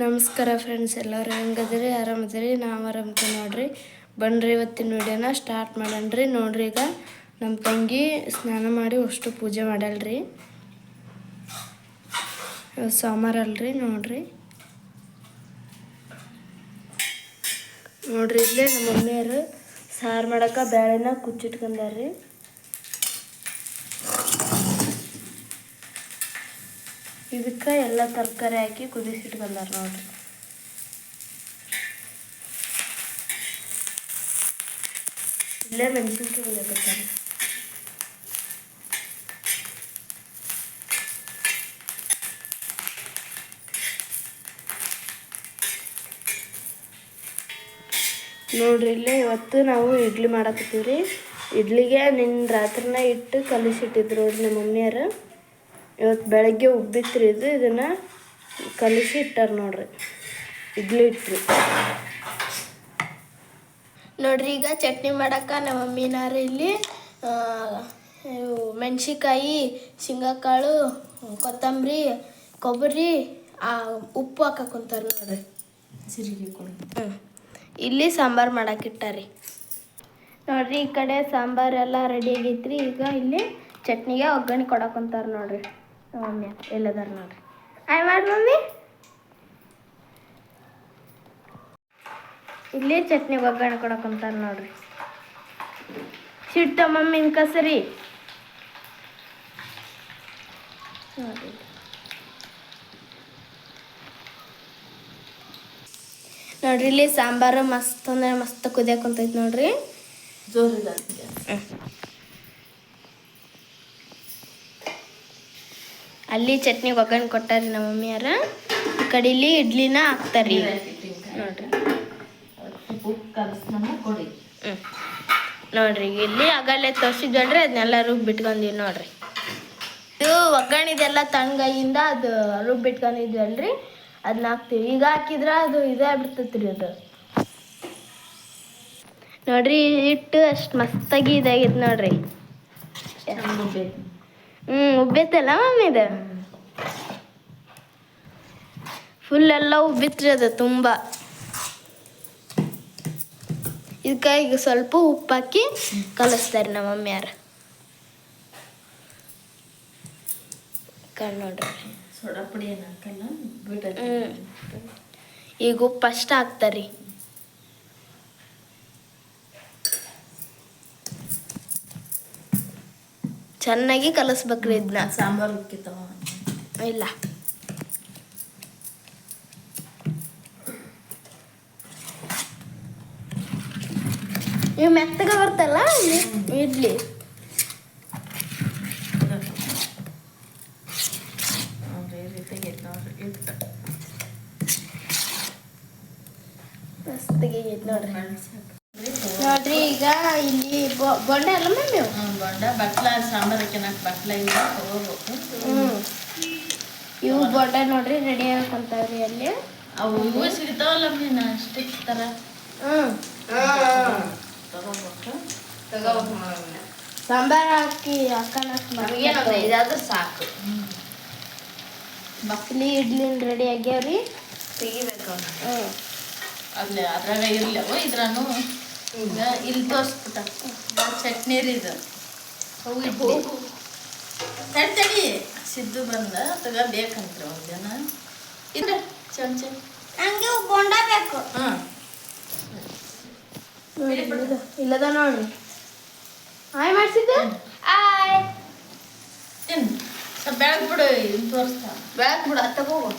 ನಮಸ್ಕಾರ ಫ್ರೆಂಡ್ಸ್ ಎಲ್ಲರೂ ಹೆಂಗದಿರಿ ಆರಾಮದಿರಿ ನಾವು ಆರಾಮಕ್ಕೆ ನೋಡ್ರಿ. ಬನ್ರಿ ಇವತ್ತಿನ ವಿಡಿಯೋನ ಸ್ಟಾರ್ಟ್ ಮಾಡೋಣ್ರಿ. ನೋಡ್ರಿ ಈಗ ನಮ್ಮ ತಂಗಿ ಸ್ನಾನ ಮಾಡಿ ಅಷ್ಟು ಪೂಜೆ ಮಾಡಲ್ರಿ. ಸೋಮವಾರ ಅಲ್ರಿ ನೋಡ್ರಿ. ನೋಡ್ರಿ ಇಲ್ಲೇ ನಮ್ಮ ಮಮ್ಮಿಯರು ಸಾರು ಮಾಡಕ್ಕೆ ಬೇಳೆನ ಕುಚ್ಚಿಟ್ಕೊಂಡಾರ್ರಿ. ಇದಕ್ಕೆ ಎಲ್ಲ ತರಕಾರಿ ಹಾಕಿ ಕುದಿಸಿಟ್ಕೊಂಡಾರ ನೋಡ್ರಿ. ಇಲ್ಲೇ ಮೆಣಸಿನ್ಕಾಯಿ ಕುದಿಯಕತ್ತಾರೆ ನೋಡ್ರಿ ಇಲ್ಲೇ ಇವತ್ತು ನಾವು ಇಡ್ಲಿ ಮಾಡಕತ್ತೀವಿ ರೀ ಇಡ್ಲಿಗೆ ನಿನ್ನ ರಾತ್ರಿನ ಇಟ್ಟು ಕಲಿಸಿಟ್ಟಿದ್ರು ನೋಡ್ರಿ ನಮ್ಮ ಮಮ್ಮಿಯರು ಇವತ್ತು ಬೆಳಗ್ಗೆ ಉಬ್ಬಿತ್ರಿ ಇದು ಇದನ್ನು ಕಲಿಸಿ ಇಟ್ಟಾರೆ ನೋಡ್ರಿ. ಇಡ್ಲಿ ಇಟ್ರಿ. ನೋಡ್ರಿ ಈಗ ಚಟ್ನಿ ಮಾಡಕ್ಕೆ ನಮ್ಮ ಮಮ್ಮಿನಾರು ಇಲ್ಲಿ ಮೆಣಸಿಕಾಯಿ ಶೇಂಗಾಕಾಳು ಕೊತ್ತಂಬರಿ ಕೊಬ್ಬರಿ ಆ, ಉಪ್ಪು ಹಾಕಕ್ಕೆ ಕುಂತಾರ ನೋಡ್ರಿ. ಸಿರಿಗೆ ಹ್ಞೂ ಇಲ್ಲಿ ಸಾಂಬಾರು ಮಾಡಾಕಿಟ್ಟಾರಿ ಇಟ್ಟಾರಿ. ನೋಡ್ರಿ ಈ ಕಡೆ ಸಾಂಬಾರು ಎಲ್ಲ ರೆಡಿ ಆಗೈತ್ರಿ. ಈಗ ಇಲ್ಲಿ ಚಟ್ನಿಗೆ ಒಗ್ಗರಣೆ ಕೊಡಕ್ಕಂತಾರ ನೋಡ್ರಿ. ಮಮ್ಮಿ ಎಲ್ಲದಾರ ನೋಡ್ರಿ. ಆಯ್ ಮಾಡಿ ಮಮ್ಮಿ. ಇಲ್ಲಿ ಚಟ್ನಿ ಒಗ್ಗರಣೆ ಕೊಡಕ್ಕಂತಾರ ನೋಡ್ರಿ. ಸಿಟ್ಟ ಮಮ್ಮಿನ ಕಸರಿ. ನೋಡ್ರಿ ನೋಡ್ರಿ, ಇಲ್ಲಿ ಸಾಂಬಾರು ಮಸ್ತ್ ಅಂದ್ರೆ ಮಸ್ತ್ ಕುದಿಯಕ್ ಕುಂತೈತಿ ನೋಡ್ರಿ. ಅಲ್ಲಿ ಚಟ್ನಿ ಒಗ್ಗರಣೆ ಕೊಟ್ಟಾರಿ ನಮ್ಮ ಮಮ್ಮಿಯಾರ. ಈ ಕಡೆ ಇಲ್ಲಿ ಇಡ್ಲಿನ ಹಾಕ್ತಾರಿ ನೋಡ್ರಿ. ಹ್ಮ್. ನೋಡ್ರಿ, ಇಲ್ಲಿ ಆಗಲ್ಲೇ ತೋರಿಸಿದ್ವಲ್ರಿ, ಅದನ್ನೆಲ್ಲ ರುಬ್ಬಿ ಬಿಟ್ಕೊಂಡಿವಿ ನೋಡ್ರಿ. ಇದು ಒಗ್ಗರಣೆದೆಲ್ಲ ತಣ್ಣಗಾಗಿಂದ ಅದು ರುಬ್ಬಿ ಬಿಟ್ಕೊಂಡಿದ್ವಲ್ರಿ ಅದನ್ನ ಹಾಕ್ತೀವಿ. ಈಗ ಹಾಕಿದ್ರೆ ಅದು ಇದಾಗ್ಬಿಡ್ತೈತ್ರಿ ಅದು. ನೋಡ್ರಿ, ಹಿಟ್ಟು ಅಷ್ಟು ಮಸ್ತಾಗಿ ಇದಾಗೈತೆ ನೋಡ್ರಿ. ಹ್ಞೂ ಉಬ್ಬೈತಲ್ಲ ಮಮ್ಮಿ ಇದು? ಫುಲ್ ಎಲ್ಲ ಉಬ್ಬಿತ್ರಿ ಅದು ತುಂಬ. ಇದಕ್ಕೆ ಈಗ ಸ್ವಲ್ಪ ಉಪ್ಪು ಹಾಕಿ ಕಲಿಸ್ತಾರೆ ನಮ್ಮ ಮಮ್ಮಿಯಾರ ಕಣ್ ನೋಡ್ರಿ. ಸೋಡಾ ಪುಡಿ ಏನು ಹಾಕಲ್ಲ? ಬಿಡ ಹ್ಮ್. ಈಗ ಉಪ್ಪು ಅಷ್ಟ ಹಾಕ್ತಾರಿ ಚೆನ್ನಾಗಿ ಕಲಿಸ್ಬೇಕ್ರಿ ಇದನ್ನ. ಸಾಂಬಾರು ಉಕ್ಕಿತ್ತವ ಇಲ್ಲ. ನೀವು ಮೆತ್ತಗ ಬರ್ತಲ್ಲ ಇಡ್ಲಿ- ಮಸ್ತ್ ಆಗೈತೆ ನೋಡ್ರಿ ಇಟ್ಟು ಮಸ್ತಿಗೆ ಆಗೈತೆ ನೋಡ್ರಿ ಮೆಣಸು ನೋಡ್ರಿ ಈಗ ಇಲ್ಲಿ ಬೊಂಡ ಬೊಂಡೆ ಅಲ್ಲ ಮ್ಯಾಮ್ ನೀವು ಬೊಂಡ ಬಟ್ಲ ಸಾಂಬಾರಕ್ಕೆ ನಾಲ್ಕು ಬಟ್ಲ ಇಲ್ಲ ಹ್ಞೂ ಇವು ಬೊಂಡ ನೋಡ್ರಿ ರೆಡಿ ಆಗ್ಕೊಂತಾವ್ರಿ ಅಲ್ಲಿ. ಅವು ಇವು ಸಿಗ್ತಾವಲ್ಲ ಮೀನ ಅಷ್ಟೇ ಥರ ಹ್ಞೂ ತಗೋಬೇಕು. ಸಾಂಬಾರ್ ಹಾಕಿ ಹಾಕೋಣ ಇದಾದ್ರೆ ಸಾಕು. ಬಕ್ಲಿ ಇಡ್ಲಿನ ರೆಡಿ ಆಗ್ಯಾವ್ರಿ. ತೆಗಿಬೇಕು ಹ್ಞೂ ಅಲ್ಲಿ ಅದ್ರಾಗ ಇರ್ಲವ ಇದ್ರಾನು. ಈಗ ಇಲ್ಲಿ ತೋರಿಸ್ಬಿಟ್ಟ. ಚಟ್ನಿ ರೀ ಇದು. ಅವು ಇಡ್ಲಿ ತಡಿ. ತಡಿ ಸಿದ್ದು ಬಂದ ತಗ ಬೇಕಂತ್ರಿ ಒಂದು ಜನ. ಇದ್ರೆ ಚಮಚ. ಹಂಗೆ ಬೋಂಡ ಬೇಕು. ಹಾಂ. ಇಲ್ಲದ ನೋಡಿ. ಆಯ್ ಮಾಡಿಸಿದ್ದು? ಆಯ್ ತಿನ್ ಸ್ವಲ್ಪ ಬೆಳಗ್ಗೆ ಬಿಡು ಇಲ್ಲಿ ತೋರಿಸ್ತಾ. ಬೆಳಗ್ಗೆ ಬಿಡು ಅತ್ತ ಹೋಗು.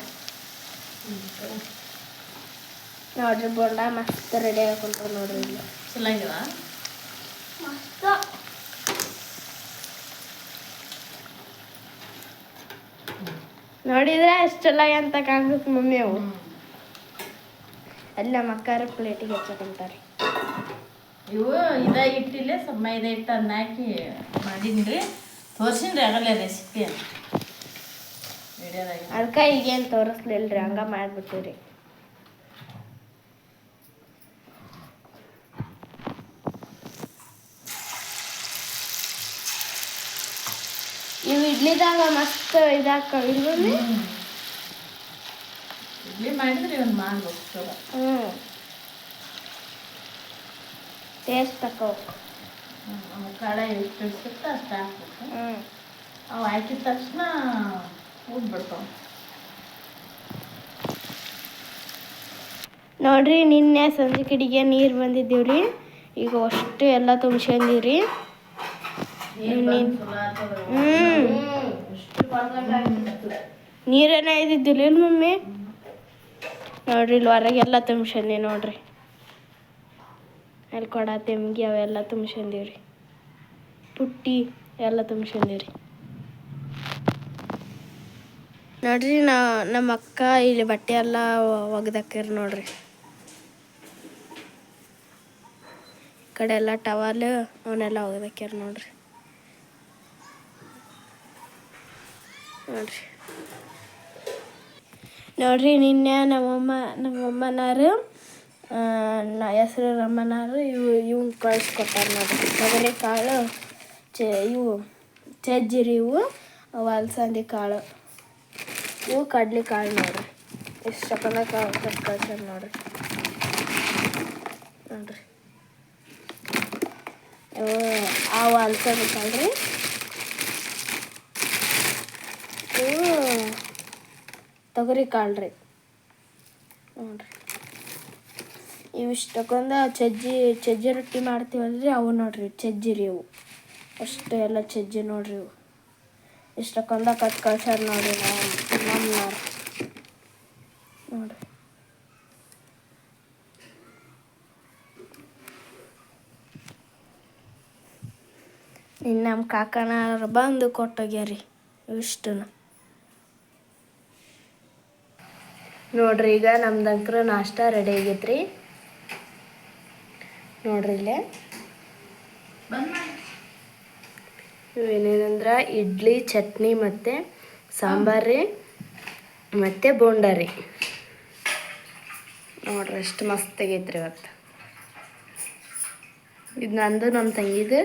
ನೋಡ್ರಿ ಬೋಂಡ ಮಸ್ತ್ ರೆಡಿ ಹಾಕೊಂತಾರ ನೋಡ್ರಿ ಇಲ್ಲಿ. ಚೆನ್ನಾಗಿದ ಮಸ್ತ್. ನೋಡಿದ್ರೆ ಅಷ್ಟೆಲ್ಲ ಅಂತ ಕಾಣ್ಬೇಕು ಮಮ್ಮಿ ಅವು. ಅಲ್ಲ ನಮ್ಮ ಅಕ್ಕಾರ ಪ್ಲೇಟಿಗೆ ಹಚ್ಚಕೊಂತಾರೆ ಇವು ಇದ ಇಟ್ಟಿಲ್ಲ ಸಮ ಇದ ಇಟ್ಟು ಅದನ್ನ ಹಾಕಿ ಮಾಡೀನಿ ತೋರ್ಸಿನ್ರಿ ಆಗಲ್ಲ ರೆಸಿಪಿ ಅಂತ. ಅದಕ್ಕೆ ಈಗೇನು ತೋರಿಸ್ಲಿಲ್ರಿ ಹಂಗ ಮಾಡ್ಬಿಟ್ಟಿವ್ರಿ ಇವು ಇಡ್ಲಿದಾಗ ಮಸ್ತ್ ಇದಾಕ ಇಲ್ವಲ್ಲಿ ಇಡ್ಲಿ ಮಾಡಿದ್ರೆ ಇವನ್ ಮಾಡ್ಬೇಕು ಹ್ಞೂ ಟೇಸ್ಟ್ ಹ್ಮ್, ಕಡೆ ಎಷ್ಟು ಇಡ್ಸುತ್ತೆ ಅಷ್ಟು ಹಾಕ್ಬೇಕು. ಹ್ಞೂ ಅವು ಹಾಕಿದ ತಕ್ಷಣ ಉದ್ಬಿಡ್ತಾವ ನೋಡ್ರಿ ನಿನ್ನೆ ಸಂಜೆ ಕಡೆಗೆ ನೀರು ಬಂದಿದ್ದೀವ್ರಿ. ಈಗ ಅಷ್ಟು ಎಲ್ಲ ತುಂಬ್ಸ್ಕೊಂಡಿವ್ರಿ ಚಲೋ ಆಗ್ತದ ಹ್ಞೂ ಎಷ್ಟು ಬರ್ದಂಗಾಗ್ತದೆ ನೀರೇನ ಇದ್ದಿದ್ದಿಲ್ಲ ಇಲ್ಲ ಮಮ್ಮಿ? ನೋಡ್ರಿ ಇಲ್ಲಿ ಹೊರಗೆಲ್ಲ ತುಂಬ್ಸಂದಿ ನೋಡ್ರಿ. ಅಲ್ಲಿ ಕೊಡ ತೆಮ್ಗಿ ಅವೆಲ್ಲ ತುಂಬಿಸಂದಿವ್ರಿ ಪುಟ್ಟಿ ಎಲ್ಲ ತುಂಬಿಸಂದಿವ್ರಿ ನೋಡ್ರಿ ನಾ ನಮ್ಮ ಅಕ್ಕ ಇಲ್ಲಿ ಬಟ್ಟೆ ಎಲ್ಲ ಒಗ್ದಾಕ್ಯಾರ ನೋಡ್ರಿ. ಈ ಕಡೆ ಎಲ್ಲ ಟವಲ್ ಅವನ್ನೆಲ್ಲ ಒಗ್ದಾಕ್ಯಾರ ನೋಡ್ರಿ. ನೋಡ್ರಿ. ನೋಡ್ರಿ, ನಿನ್ನೆ ನಮ್ಮಮ್ಮ ನಮ್ಮಮ್ಮನಾರು ನಾ, ಹೆಸರು ರಮ್ಮನಾರು ಇವು ಇವು ಕಳಿಸ್ಕೊಟ್ಟಾರ ನೋಡ್ರಿ. ತೊಗರಿ ಕಾಳು, ಚೆ, ಇವು, ಚಜ್ಜಿರಿ ಇವು ಅಲಸಂದಿ ಕಾಳು. ಇವು ಕಡ್ಲಿ ಕಾಳು ನೋಡ್ರಿ. ಎಷ್ಟು ಸಕಲ ಕಾಳು ಕೊಟ್ಟು ಕಳ್ಸ್ಯಾರ ನೋಡ್ರಿ. ನೋಡ್ರಿ. ಅವು ಅಲ್ಸಂದಿ ಕಾಳು ರೀ ಇವು ತೊಗರಿ ಕಾಳು ರೀ. ನೋಡ್ರಿ. ತಗೊಂಡು ಚಜ್ಜಿ ಚಜ್ಜಿ ರೊಟ್ಟಿ ಮಾಡ್ತೀವಲ್ರಿ ಅವು ನೋಡ್ರಿ, ಚಜ್ಜಿ ರೀ ಇವು. ಅಷ್ಟು ಎಲ್ಲ ಚಜ್ಜಿ ನೋಡ್ರಿ ಇವು. ಇಷ್ಟಕ್ಕೊಂದ ಕಟ್ ಕಳ್ಸ್ಯಾರ ನೋಡ್ರಿ ನಾವು ನಮ್ಮನವ್ರು ನೋಡ್ರಿ. ಇನ್ನು ನಮ್ಮ ಕಾಕನವ್ರು ಬಂದು ಕೊಟ್ಟೋಗ್ಯಾರಿ ಇಷ್ಟನ್ನು ನೋಡ್ರಿ, ಈಗ ನಮ್ದಂಕ್ರ ನಾಷ್ಟ ರೆಡಿ ಆಗೈತ್ರಿ. ನೋಡ್ರಿ ಇಲ್ಲೇ. ಇವೇನೇನಂದ್ರ ಇಡ್ಲಿ, ಚಟ್ನಿ ಮತ್ತು ಸಾಂಬಾರು ರೀ, ಮತ್ತು ಬೋಂಡ ರೀ ನೋಡ್ರಿ ಅಷ್ಟು ಮಸ್ತ್ ಆಗೈತ್ರಿ ಇವತ್ತು. ಇದು ನಂದು ನಮ್ಮ ತಂಗಿದು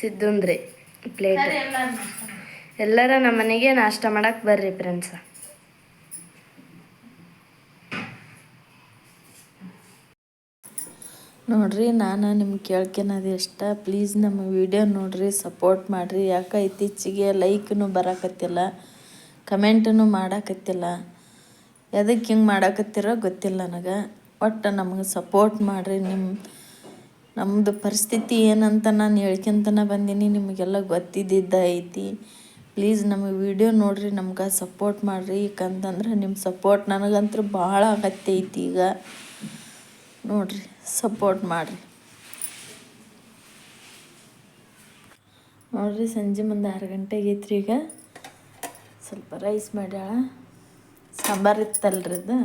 ಸಿದ್ಧಂದ್ರಿ ಪ್ಲೇಟ್ ಎಲ್ಲರ ನಮ್ಮ ಮನೆಗೆ ನಾಷ್ಟ ಮಾಡಕ್ಕೆ ಬರ್ರಿ ಫ್ರೆಂಡ್ಸ ನೋಡ್ರಿ ನಾನು ನಿಮ್ಗೆ ಕೇಳ್ಕೊಳೋದು ಇಷ್ಟ ಪ್ಲೀಸ್ ನಮ್ಮ ವಿಡಿಯೋ ನೋಡಿರಿ ಸಪೋರ್ಟ್ ಮಾಡಿರಿ. ಯಾಕೆ ಇತ್ತೀಚೆಗೆ ಲೈಕ್ನು ಬರಕತ್ತಿಲ್ಲ ಕಮೆಂಟನ್ನು ಮಾಡಕತ್ತಿಲ್ಲ. ಎದಕ್ಕೆ ಹಿಂಗೆ ಮಾಡಕತ್ತಿರೋ ಗೊತ್ತಿಲ್ಲ ನನಗೆ. ಒಟ್ಟು ನಮಗೆ ಸಪೋರ್ಟ್ ಮಾಡಿರಿ. ನಿಮ್ಮ ನಮ್ಮದು ಪರಿಸ್ಥಿತಿ ಏನಂತ ನಾನು ಹೇಳ್ಕೊಂತನ ಬಂದೀನಿ. ನಿಮಗೆಲ್ಲ ಗೊತ್ತಿದ್ದಿದ್ದ ಐತಿ. ಪ್ಲೀಸ್ ನಮಗೆ ವಿಡಿಯೋ ನೋಡಿರಿ, ನಮ್ಗೆ ಸಪೋರ್ಟ್ ಮಾಡಿರಿ. ಯಾಕಂತಂದ್ರೆ ನಿಮ್ಮ ಸಪೋರ್ಟ್ ನನಗಂತೂ ಭಾಳ ಅಗತ್ಯ ಐತಿ ಈಗ. ನೋಡ್ರಿ. ಸಪೋರ್ಟ್ ಮಾಡಿರಿ. ನೋಡ್ರಿ ಸಂಜೆ ಮುಂದೆ ಆರು ಗಂಟೆಗೆ ಐತ್ರಿ ಈಗ. ಸ್ವಲ್ಪ ರೈಸ್ ಮಾಡ್ಯಾಳ. ಸಾಂಬಾರು ಇತ್ತಲ್ರಿ ಇದು.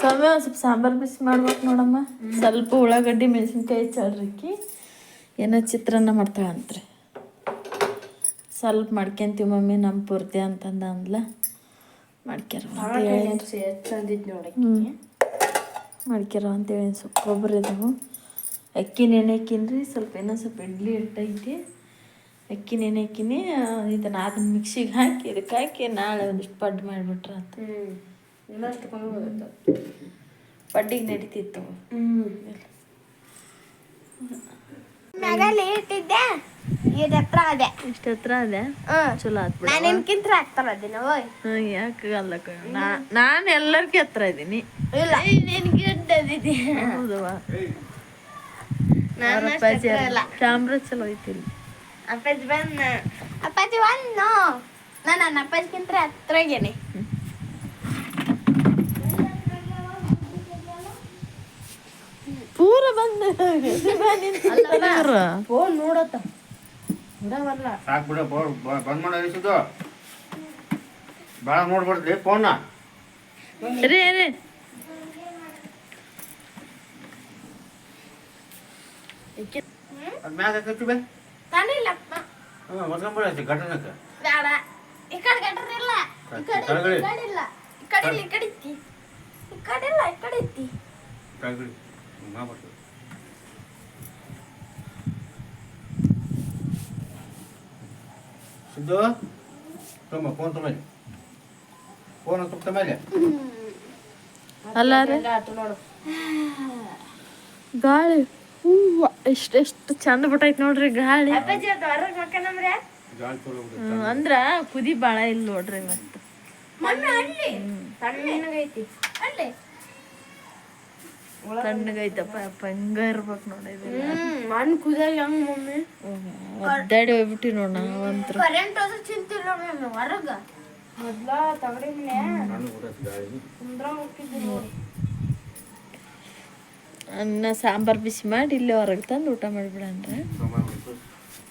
ಸ್ವಾಮಿ ಒಂದು ಸ್ವಲ್ಪ ಸಾಂಬಾರು ಬಿಸಿ ಮಾಡ್ಬೇಕು ನೋಡಮ್ಮ. ಸ್ವಲ್ಪ ಉಳ್ಳಾಗಡ್ಡಿ ಮೆಣಸಿನ್ಕಾಯಿ ಚಳ್ರಿಕ್ಕಿ ಏನೋ ಚಿತ್ರಾನ್ನ ಮಾಡ್ತಾಳಂತ್ರಿ. ಸ್ವಲ್ಪ ಮಾಡ್ಕೊಂತೀವಿ ಮಮ್ಮಿ ನಮ್ಮ ಪೂರ್ತಿ ಅಂತಂದ ಅಂದ್ಲ. ಮಾಡ್ಕ್ಯಾರ ಮಾಡ್ಕ್ಯಾರ ಅಂತೇಳಿ ಸ್ವಲ್ಪ ಕೊಬ್ಬರಿ ಇದಾವು. ಅಕ್ಕಿ ನೆನೆಕಿನ್ರಿ ಸ್ವಲ್ಪ ಏನೋ ಸ್ವಲ್ಪ ಇಡ್ಲಿ ಇಟ್ಟೈತಿ ಅಕ್ಕಿ ನೆನೆಕ್ಕಿನಿ ಇದನ್ನ ಅದನ್ನ ಮಿಕ್ಸಿಗೆ ಹಾಕಿ ಇದಕ್ಕೆ ಹಾಕಿ ನಾಳೆ ಒಂದಿಷ್ಟು ಪಡ್ಡು ಮಾಡಿಬಿಟ್ರೆ ಅಂತ. ಪಡ್ಡಿಗೆ ನಡೀತಿತ್ತು. ಹ್ಞೂ ಇಟ್ಟಿದ್ದೆ ಇದ್ ಹತ್ರ ಅದೇ. ಇಷ್ಟ ಹತ್ರ ಅದೇ? ಚಲೋ ನಾನು ನಿನ್ಕಿಂತ ಹತ್ರ ಅದಿನ ಓಯ್ ಯಾಕೆ ಅಲ್ಲ ನಾನು ಎಲ್ಲರಿಗೂ ಹತ್ರ ಇದ್ದೀನಿ ಇಲ್ಲ. ನಿನ್ಗೆ ಇದ್ದದಿದ್ದಿ ಹೌದವಾ ನಾನು ಅಪ್ಪಾಜಿ ಕ್ಯಾಮ್ರಾ ಚಲೋ ಐತಿ ಇಲ್ಲಿ. ಅಪ್ಪಾಜಿ ಬಂದ ಅಪ್ಪಾಜಿ ನಾನು ನನ್ನ ಅಪ್ಪಾಜಿಗಿಂತ ಹತ್ರಗೇನೆ. ಪೂರ ಬಂದ. ಫೋನ್ ನೋಡತ್ತ. ಬಿಡವಲ್ಲ ಸಾಕು ಬಿಡು ಬಂದ್ ಮಾಡಿ ಅನಿಸಿದ್ದು. ಭಾಳ ನೋಡ್ಬಾರ್ದು ಫೋನ? ರೀ ರೀ. ಅದು ಮ್ಯಾಗ ಹಾಕತ್ತಿ ಬೇ. ತಾನಿಲ್ಲಪ್ಪ ಹ್ಞೂ ಹೊಸ್ಕೊಂಬಿಡ ಘಟನಕ್ಕೆ. ಬೇಡ ಈ ಕಡೆ ಗಟ್ರ ಇಲ್ಲ. ಈ ಕಡೆ ಈ. ಕಡೆ ಇಲ್ಲ. ಈ ಕಡೆ ಇಲ್ಲ ಈ ಕಡೆ ಇತ್ತಿ ಈ ಕಡೆ ಇಲ್ಲ ಈ ಕಡೆ ಇತ್ತಿ ಕೆಳಗಡೆ ಮಾಡ್ಬಾರ್ದು ಸಿದ್ದು ತುಂಬ ಫೋನ್ ತುಂಬ ಫೋನ್ ಅಂತ ತುಂಬ ಅಲ್ಲ ಗಾಳಿ. ಹೂವ ಎಷ್ಟೆಷ್ಟು ಚಂದ ಬಿಟ್ಟೈತಿ ನೋಡ್ರಿ ಗಾಳಿ. ಅಂದ್ರ ಕುದಿ ಬಾಳ ಇಲ್ಲ ನೋಡ್ರಿ ಇವತ್ತು ಮಮ್ಮಿ ಹಂಗ ಇರ್ಬೇಕು ನೋಡಿ ಮಣ್ಣು ಕುದಾಗ ಹೆಂಗ್ ಮಮ್ಮಿ. ಒದ್ದಾಡಿ ಹೋಗ್ಬಿಟ್ಟಿ ನೋಡ ನಾವಂತ್ರು ಕರೆಂಟ್ ಹೋದ್ರೆ ಚಿಂತಿಲ್ಲ ಮಮ್ಮಿ ಹೊರಗ. ಮೊದ್ಲ ತಗಡಿ ಮನೆ ಸಣ್ಣ ಬಿಟ್ಟೈತೆ ಗಾಳಿ ಕುಂದ್ರ ಹೋಗಿದ್ದು ನೋಡು. ಅನ್ನ ಸಾಂಬಾರ್ ಬಿಸಿ ಮಾಡಿ ಇಲ್ಲಿ ಹೊರಗೆ ತಂದು ಊಟ ಮಾಡಿಬಿಡಂದ್ರೆ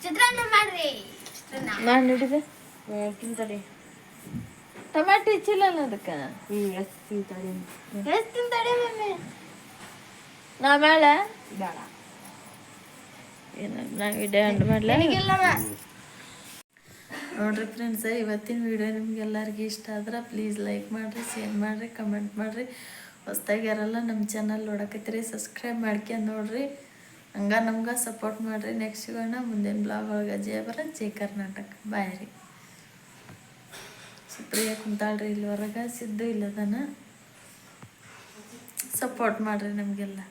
ಚಿತ್ರಾನ್ನ ಮಾಡ್ರಿ. ಮಾಡಿ ಹಿಡಿದೆ ತಿಂತಡಿ. ಟಮಾಟಿ ಹೆಚ್ಚಿಲ್ಲ ಅದಕ್ಕೆ? ಹ್ಞೂ ಎಷ್ಟು ತಿಂತಡಿ ಎಷ್ಟು ತಿಂತಾಳೆ ಮಮ್ಮಿ? ನಾ ಮೇಲೆ ಏನ ನಾ ವಿಡಿಯೋ ಎಂಡ್ ಮಾಡ್ಲಾ? ಇಲ್ಲಮ್ಮ ನೋಡ್ರಿ ಫ್ರೆಂಡ್ಸ್ ಇವತ್ತಿನ ವಿಡಿಯೋ ನಿಮ್ಗೆಲ್ಲರಿಗೂ ಇಷ್ಟ ಆದ್ರೆ ಪ್ಲೀಸ್ ಲೈಕ್ ಮಾಡಿರಿ ಶೇರ್ ಮಾಡಿರಿ ಕಮೆಂಟ್ ಮಾಡಿರಿ. ಹೊಸ್ದಾಗಿ ಯಾರಲ್ಲ ನಮ್ಮ ಚಾನಲ್ ನೋಡಕತ್ತೀರಿ ಸಬ್ಸ್ಕ್ರೈಬ್ ಮಾಡ್ಕೊಂಡು ನೋಡ್ರಿ. ಹಂಗ ನಮ್ಗೆ ಸಪೋರ್ಟ್ ಮಾಡಿರಿ. ನೆಕ್ಸ್ಟ್ ಸಿಗೋಣ ಮುಂದಿನ ಬ್ಲಾಗ್ ಒಳಗೆ ಜಯ ಬರ ಜೈ ಕರ್ನಾಟಕ. ಬಾಯ್ ರೀ. ಸುಪ್ರಿಯ ಕುಂತಾಳ್ರಿ ಇಲ್ಲಿ ಹೊರಗೆ ಸಿದ್ದು ಇಲ್ಲದನ. ಸಪೋರ್ಟ್ ಮಾಡಿರಿ ನಮಗೆಲ್ಲ.